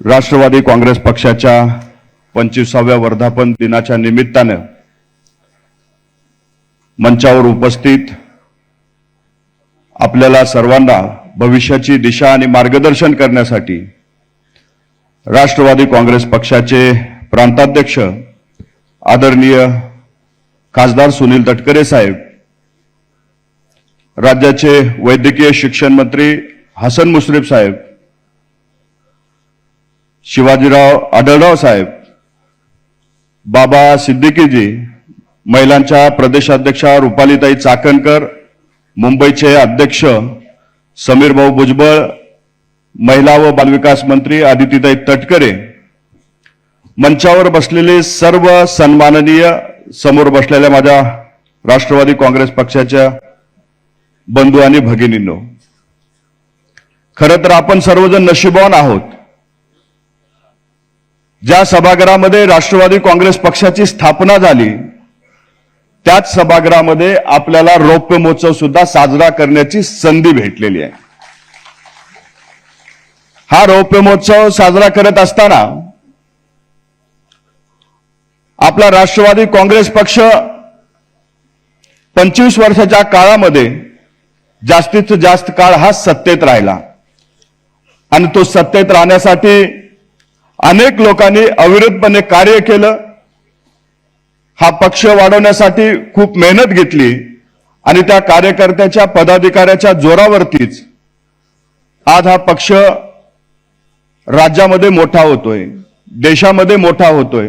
राष्ट्रवादी काँग्रेस पक्षाच्या पंचवीसाव्या वर्धापन दिनाच्या निमित्तानं मंचावर उपस्थित आपल्याला सर्वांना भविष्याची दिशा आणि मार्गदर्शन करण्यासाठी राष्ट्रवादी काँग्रेस पक्षाचे प्रांताध्यक्ष आदरणीय खासदार सुनील तटकरे साहेब राज्याचे वैद्यकीय शिक्षण मंत्री हसन मुश्रीफ साहेब शिवाजीराव आढळराव साहेब बाबा सिद्दीकीजी महिलांच्या प्रदेशाध्यक्षा रुपालीताई चाकणकर मुंबईचे अध्यक्ष समीर भाऊ भुजबळ महिला व बालविकास मंत्री आदितीताई तटकरे. मंचावर बसलेले सर्व सन्माननीय समोर बसलेल्या माझ्या राष्ट्रवादी काँग्रेस पक्षाच्या बंधू आणि भगिनींनो खरं तर आपण सर्वजण नशिबवान आहोत. ज्या सभागृहामध्ये राष्ट्रवादी काँग्रेस पक्षाची स्थापना झाली त्याच सभागृहामध्ये आपल्याला रौप्य महोत्सव सुद्धा साजरा करण्याची संधी भेटलेली आहे. हा रौप्य महोत्सव साजरा करत असताना आपला राष्ट्रवादी काँग्रेस पक्ष पंचवीस वर्षाच्या काळामध्ये जास्तीत जास्त काळ हा सत्तेत राहिला. आणि तो सत्तेत राहण्यासाठी अनेक लोकांनी अविरतपणे कार्य केलं. हा पक्ष वाढवण्यासाठी खूप मेहनत घेतली आणि त्या कार्यकर्त्याच्या पदाधिकाऱ्याच्या जोरावरतीच आज हा पक्ष राज्यामध्ये मोठा होतोय देशामध्ये मोठा होतोय.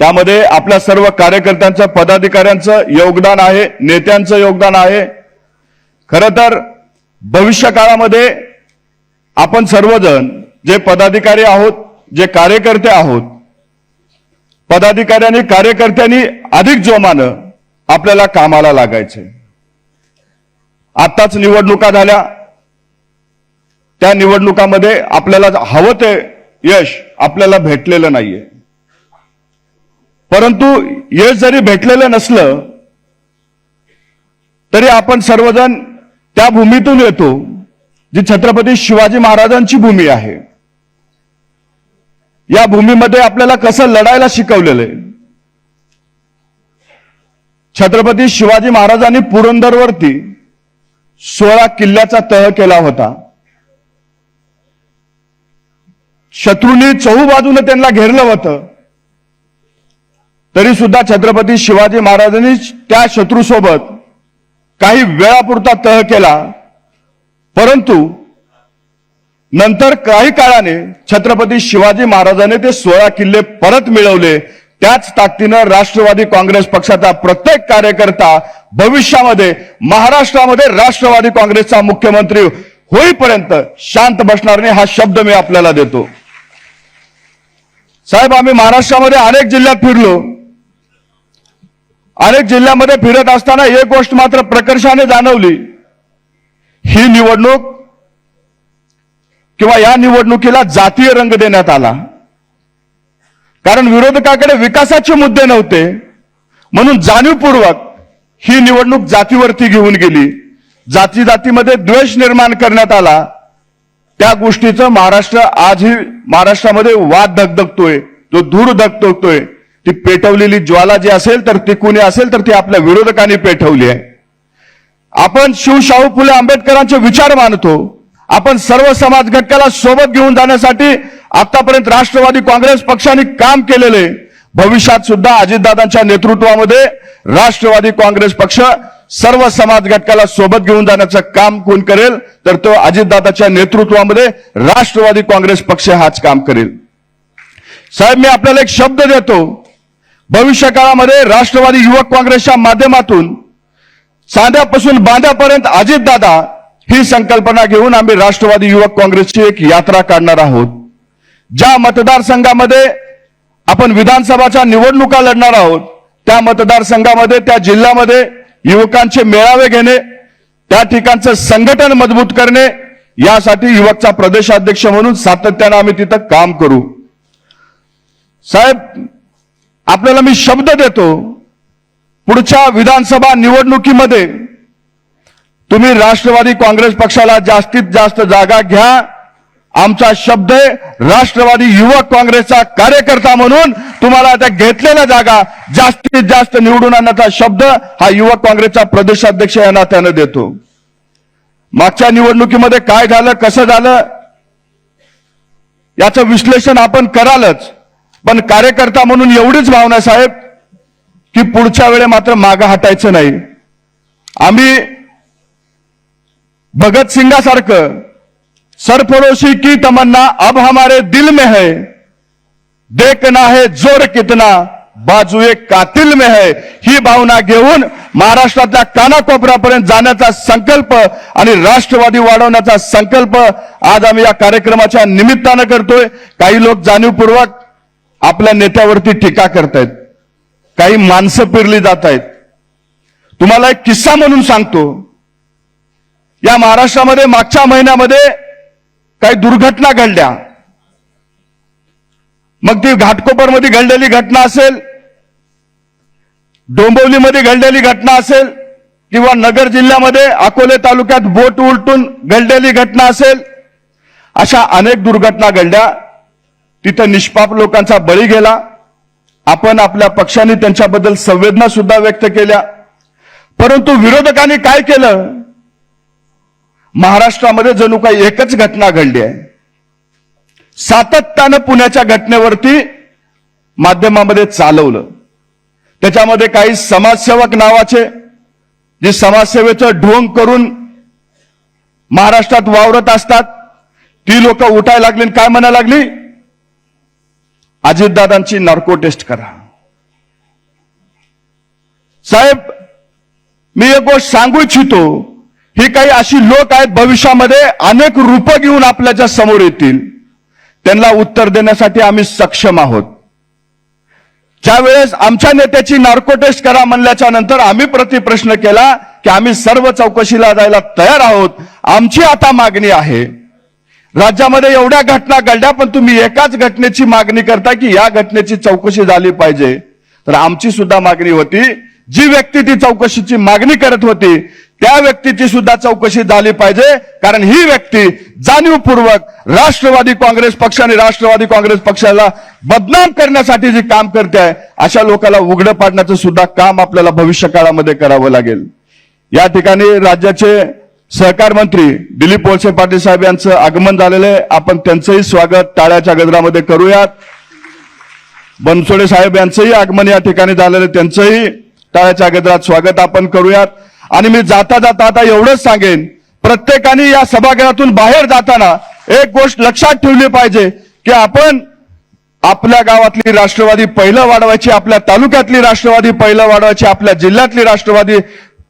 त्यामध्ये आपल्या सर्व कार्यकर्त्यांचं पदाधिकाऱ्यांचं योगदान आहे नेत्यांचं योगदान आहे. खरं तर भविष्य काळामध्ये आपण सर्वजण जे पदाधिकारी आहोत जे कार्यकर्ते आहोत पदाधिकाऱ्यांनी कार्यकर्त्यांनी अधिक जोमानं आपल्याला कामाला लागायचे. आताच निवडणुका झाल्या. त्या निवडणुकामध्ये आपल्याला हवं ते यश आपल्याला भेटलेलं नाहीये. परंतु यश जरी भेटलेलं नसलं तरी आपण सर्वजण त्या भूमीतून येतो जी छत्रपती शिवाजी महाराजांची भूमी आहे. या भूमीमध्ये आपल्याला कसं लढायला शिकवलेलं आहे? छत्रपती शिवाजी महाराजांनी पुरंदरवरती सोळा किल्ल्याचा तह केला होता. शत्रूंनी चहूबाजूने त्यांना घेरलं होतं. तरी सुद्धा छत्रपती शिवाजी महाराजांनी त्या शत्रूसोबत काही वेळापुरता तह केला. परंतु नंतर काही काळाने छत्रपती शिवाजी महाराजांनी ते सोळा किल्ले परत मिळवले. त्याच ताकदीनं राष्ट्रवादी काँग्रेस पक्षाचा प्रत्येक कार्यकर्ता भविष्यामध्ये महाराष्ट्रामध्ये राष्ट्रवादी काँग्रेसचा मुख्यमंत्री होईपर्यंत शांत बसणार नाही हा शब्द मी आपल्याला देतो. साहेब आम्ही महाराष्ट्रामध्ये अनेक जिल्ह्यात फिरलो. अनेक जिल्ह्यामध्ये फिरत असताना एक गोष्ट मात्र प्रकर्षाने जाणवली. ही निवडणूक किंवा या निवडणुकीला जातीय रंग देण्यात आला. कारण विरोधकाकडे विकासाचे मुद्दे नव्हते. म्हणून जाणीवपूर्वक ही निवडणूक जातीवरती घेऊन गेली. जाती जातीमध्ये द्वेष निर्माण करण्यात आला. त्या गोष्टीचं महाराष्ट्र आजही महाराष्ट्रामध्ये वाद धगधगतोय. जो धूर धगधगतोय. ती पेटवलेली ज्वाला जी असेल तर ती कुणी असेल तर ती आपल्या विरोधकांनी पेटवली आहे. आपण शिवशाहू फुले आंबेडकरांचे विचार मानतो. आपण सर्व समाज घटकाला सोबत घेऊन जाण्यासाठी आतापर्यंत राष्ट्रवादी काँग्रेस पक्षाने काम केलेले भविष्यात सुद्धा अजितदादांच्या नेतृत्वामध्ये राष्ट्रवादी काँग्रेस पक्ष सर्व समाज घटकाला सोबत घेऊन जाण्याचं काम कोण करेल तर तो अजितदादाच्या नेतृत्वामध्ये राष्ट्रवादी काँग्रेस पक्ष हाच काम करेल. साहेब मी आपल्याला एक शब्द देतो. भविष्य काळामध्ये राष्ट्रवादी युवक काँग्रेसच्या माध्यमातून सांध्यापासून बांध्यापर्यंत अजितदादा ही संकल्पना घेऊन आम्ही राष्ट्रवादी युवक काँग्रेसची एक यात्रा काढणार आहोत. ज्या मतदारसंघामध्ये आपण विधानसभाच्या निवडणुका लढणार आहोत त्या मतदारसंघामध्ये त्या जिल्ह्यामध्ये युवकांचे मेळावे घेणे त्या ठिकाणचं संघटन मजबूत करणे यासाठी युवकचा प्रदेशाध्यक्ष म्हणून सातत्यानं आम्ही तिथं काम करू. साहेब आपल्याला मी शब्द देतो पुढच्या विधानसभा निवडणुकीमध्ये तुम्ही राष्ट्रवादी काँग्रेस पक्षाला जास्तीत जास्त जागा घ्या. आमचा शब्द आहे राष्ट्रवादी युवक काँग्रेसचा कार्यकर्ता म्हणून तुम्हाला त्या घेतलेल्या जागा जास्तीत जास्त निवडून आणण्याचा शब्द हा युवक काँग्रेसचा प्रदेशाध्यक्ष या नात्यानं देतो. मागच्या निवडणुकीमध्ये काय झालं कसं झालं याचं विश्लेषण आपण करालच. पण कार्यकर्ता म्हणून एवढीच भावना साहेब की पुढच्या वेळे मात्र मागं हटायचं नाही. आम्ही भगत सिंगासारखं सरफरोशी की तमन्ना अब हमारे दिल में है। देखना है जोर कितना बाजू एक कातिल में है। ही भावना घेऊन महाराष्ट्रातल्या कानाकोपऱ्यापर्यंत जाण्याचा संकल्प आणि राष्ट्रवादी वाढवण्याचा संकल्प आज आम्ही या कार्यक्रमाच्या निमित्तानं करतोय. काही लोक जाणीवपूर्वक आपल्या नेत्यावरती टीका करतायत. काही माणसं पिरली जात आहेत तुम्हाला एक किस्सा म्हणून सांगतो. या महाराष्ट्रामध्ये मागच्या महिन्यामध्ये काही दुर्घटना घडल्या. मग ती घाटकोपरमध्ये घडलेली घटना असेल डोंबिवलीमध्ये घडलेली घटना असेल किंवा नगर जिल्ह्यामध्ये अकोले तालुक्यात बोट उलटून घडलेली घटना असेल अशा अनेक दुर्घटना घडल्या. तिथं निष्पाप लोकांचा बळी गेला. आपण आपल्या पक्षाने त्यांच्याबद्दल संवेदना सुद्धा व्यक्त केल्या. परंतु विरोधकांनी काय केलं? महाराष्ट्रामध्ये जणू काही एकच घटना घडली आहे. सातत्यानं पुण्याच्या घटनेवरती माध्यमामध्ये चालवलं. त्याच्यामध्ये काही समाजसेवक नावाचे जे समाजसेवेचं ढोंग करून महाराष्ट्रात वावरत असतात ती लोक उठायला लागली आणि काय म्हणायला लागली? अजितदादांची नार्को टेस्ट करा. साहेब मी एक गोष्ट सांगू इच्छितो. ही काही अशी लोक आहेत भविष्यामध्ये अनेक रूपं घेऊन आपल्याच्या समोर येतील. त्यांना उत्तर देण्यासाठी आम्ही सक्षम आहोत. ज्या वेळेस आमच्या नेत्याची नार्को टेस्ट करा म्हणल्याच्या नंतर आम्ही प्रतिप्रश्न केला की आम्ही सर्व चौकशीला जायला तयार आहोत. आमची आता मागणी आहे. राज्यामध्ये एवढ्या घटना घडल्या पण तुम्ही एकाच घटनेची मागणी करता की या घटनेची चौकशी झाली पाहिजे. तर आमची सुद्धा मागणी होती. जी व्यक्ती ती चौकशीची मागणी करत होती त्या व्यक्तीची सुद्धा चौकशी झाली पाहिजे. कारण ही व्यक्ती जाणीवपूर्वक राष्ट्रवादी काँग्रेस पक्ष आणि राष्ट्रवादी काँग्रेस पक्षाला बदनाम करण्यासाठी जे काम करते आहे अशा लोकांना उघडं पाडण्याचं सुद्धा काम आपल्याला भविष्य काळामध्ये करावं लागेल. या ठिकाणी राज्याचे सहकार मंत्री दिलीप वळसे पाटील साहेब यांचं आगमन झालेलं आहे. आपण त्यांचंही स्वागत टाळ्याच्या गजरामध्ये करूयात. बनसोडे साहेब यांचंही आगमन या ठिकाणी झालेलं त्यांचंही टाळ्याच्या गजरात स्वागत आपण करूयात. आणि मी जाता जाता आता एवढंच सांगेन प्रत्येकाने या सभागृहातून बाहेर जाताना एक गोष्ट लक्षात ठेवली पाहिजे की आपण आपल्या गावातली राष्ट्रवादी पहिलं वाढवायची आपल्या तालुक्यातली राष्ट्रवादी पहिलं वाढवायची आपल्या जिल्ह्यातली राष्ट्रवादी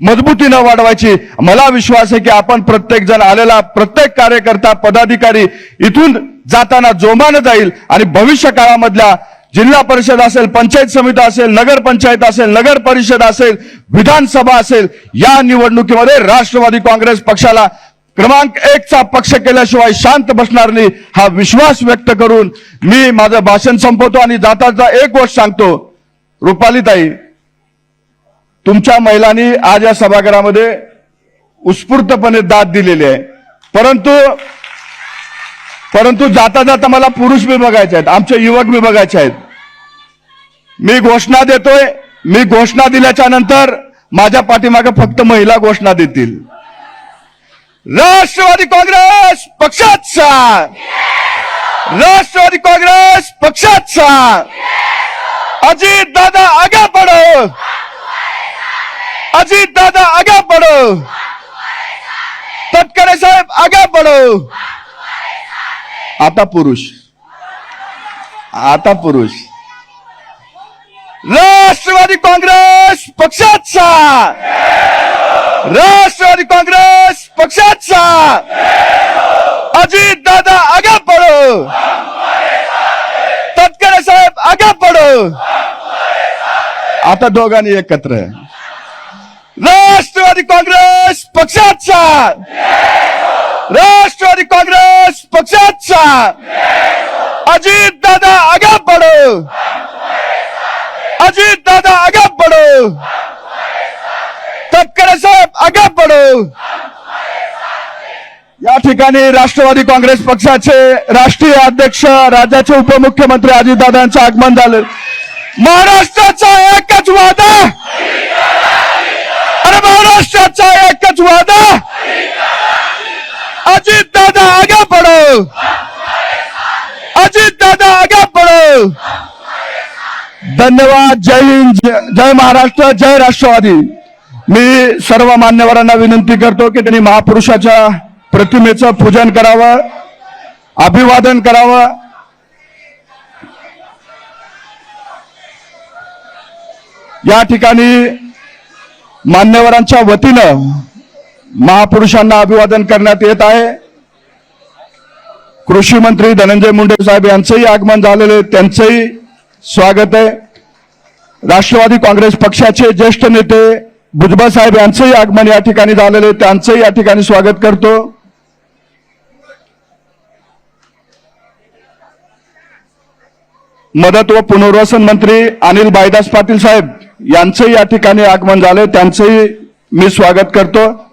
मजबूतीनं वाढवायची. मला विश्वास आहे की आपण प्रत्येक जण आलेला प्रत्येक कार्यकर्ता पदाधिकारी इथून जाताना जोमानं जाईल आणि भविष्य काळामधल्या जिल्हा परिषद असेल पंचायत समिती असेल नगर पंचायत असेल नगर परिषद असेल विधानसभा असेल या निवडणुकीमध्ये राष्ट्रवादी काँग्रेस पक्षाला क्रमांक एकचा पक्ष केल्याशिवाय शांत बसणार नाही हा विश्वास व्यक्त करून मी माझं भाषण संपवतो आणि जाताचा एक गोष्ट सांगतो. रुपालीताई तुमच्या महिलांनी आज या सभागृहामध्ये उत्स्फूर्तपणे दाद दिलेली आहे. परंतु परंतु जाता जाता मला पुरुष बी बघायचे आहेत आमचे युवक बी बघायचे आहेत. मी घोषणा देतोय मी घोषणा दिल्याच्या नंतर माझ्या पाठीमागे फक्त महिला घोषणा देतील. राष्ट्रवादी काँग्रेस पक्षात पक्षाचा राष्ट्रवादी काँग्रेस पक्षात पक्षाचा अजित दादा आगा पडो. अजित दादा आगा पडो. तटकरे साहेब आग्या पडो. आता पुरुष. आता पुरुष. राष्ट्रवादी काँग्रेस पक्षाचा राष्ट्रवादी काँग्रेस पक्षाचा अजित दादा आगा पडो. तटकरे साहेब आगा बढ़ो आता दोघांनी एकत्र. राष्ट्रवादी काँग्रेस पक्षाचा राष्ट्रवादी काँग्रेस पक्षाचा. अजित दादा आगा पडो. अजित दादा आगा पडो. तटकरे साहेब आगा बढ़ो या ठिकाणी राष्ट्रवादी काँग्रेस पक्षाचे राष्ट्रीय अध्यक्ष राज्याचे उपमुख्यमंत्री अजितदादांचं आगमन झालं. महाराष्ट्राचा एकच वादा. अरे महाराष्ट्राचा एकच वादा. अजित दादा आगे बढ़ो। अजित दादा आगे बढ़ो। धन्यवाद जय हिंद जय- जय महाराष्ट्र जय राष्ट्रवादी। मी सर्व मान्यवरांना विनंती करतो की त्यांनी महापुरुषाच्या प्रतिमेचं पूजन करावं अभिवादन करावं. या ठिकाणी मान्यवरांच्या वतीनं महापुरुषांना अभिवादन करण्यात येत आहे. कृषी मंत्री धनंजय मुंडे साहेब यांचंही आगमन झालेलं आहे. त्यांचंही स्वागत आहे. राष्ट्रवादी काँग्रेस पक्षाचे ज्येष्ठ नेते भुजबळ साहेब यांचंही आगमन या ठिकाणी झालेलं आहे. त्यांचंही या ठिकाणी स्वागत करतो. मदत व पुनर्वसन मंत्री अनिल बायदास पाटील साहेब यांचंही या ठिकाणी आगमन झाले त्यांचंही मी स्वागत करतो.